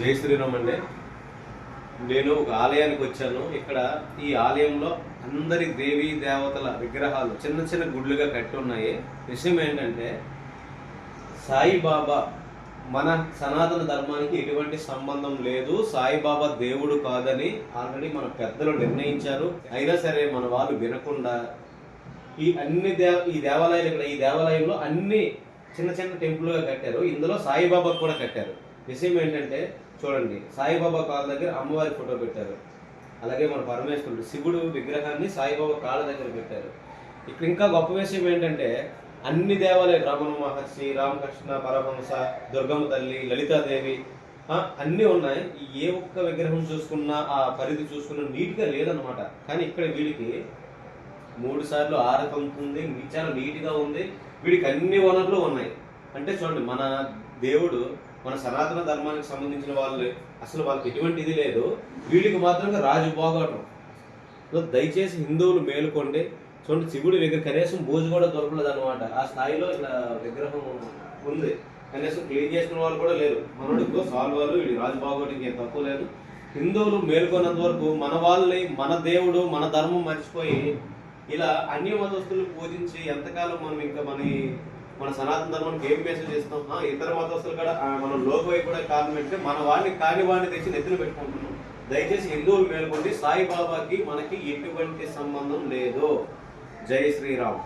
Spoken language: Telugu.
జై శ్రీరామ్ అండి. నేను ఒక ఆలయానికి వచ్చాను. ఇక్కడ ఈ ఆలయంలో అందరి దేవీ దేవతల విగ్రహాలు చిన్న చిన్న గుడ్లుగా కట్టి ఉన్నాయి. విషయం ఏంటంటే సాయిబాబా మన సనాతన ధర్మానికి ఎటువంటి సంబంధం లేదు. సాయిబాబా దేవుడు కాదని ఆల్రెడీ మన పెద్దలు నిర్ణయించారు. అయినా సరే మన వాళ్ళు వినకుండా ఈ అన్ని దేవ ఈ దేవాలయాలు ఇక్కడ ఈ దేవాలయంలో అన్ని చిన్న చిన్న టెంపుల్గా కట్టారు. ఇందులో సాయిబాబా కూడా కట్టారు. విషయం ఏంటంటే చూడండి సాయిబాబా కాళ్ళ దగ్గర అమ్మవారి ఫోటో పెట్టారు. అలాగే మన పరమేశ్వరుడు శివుడు విగ్రహాన్ని సాయిబాబా కాళ్ళ దగ్గర పెట్టారు. ఇక్కడ ఇంకా గొప్ప విషయం ఏంటంటే అన్ని దేవాలయాలు రమణ మహర్షి రామకృష్ణ పరమహంస దుర్గమ్మ తల్లి లలితాదేవి అన్నీ ఉన్నాయి. ఏ ఒక్క విగ్రహం చూసుకున్నా ఆ పరిధి చూసుకున్నా నీట్గా లేదనమాట కానీ ఇక్కడ వీడికి మూడు సార్లు ఆరతి ఉంటుంది చాలా నీట్గా ఉంది. వీడికి అన్ని వనరులు ఉన్నాయి. అంటే చూడండి మన దేవుడు మన సనాతన ధర్మానికి సంబంధించిన వాళ్ళు. అసలు వాళ్ళకి ఎటువంటి ఇది లేదు. వీళ్ళకి మాత్రం రాజు పోగొట్టం దయచేసి హిందువులు మేలుకోండి. చూడండి శివుడి విగ్రహం కనీసం బూజు కూడా దొరకలేదు అనమాట ఆ స్థాయిలో ఇలా విగ్రహం ఉంది. కనీసం క్లీన్ చేసిన వాళ్ళు కూడా లేరు. మనోడికి సాల్వ్ వాళ్ళు వీడి రాజు బాగోటికి ఏం తక్కువ లేదు. హిందువులు మేల్కొన్నంత వరకు మన వాళ్ళని మన దేవుడు మన ధర్మం మర్చిపోయి ఇలా అన్య మతస్థులు పూజించి ఎంతకాలం మనం ఇంకా మన మన సనాతన ధర్మానికి ఏం మెసేజ్ ఇస్తాం ఆ, ఇతర మతస్థులు కూడా మనం లోకవై కూడా కారణం ఏంటంటే మన వాడిని కాని వాడిని తెచ్చి నెత్తులు పెట్టుకుంటున్నాం. దయచేసి హిందువులు మేల్కొండి సాయిబాబాకి మనకి ఎటువంటి సంబంధం లేదు. జై శ్రీరామ్.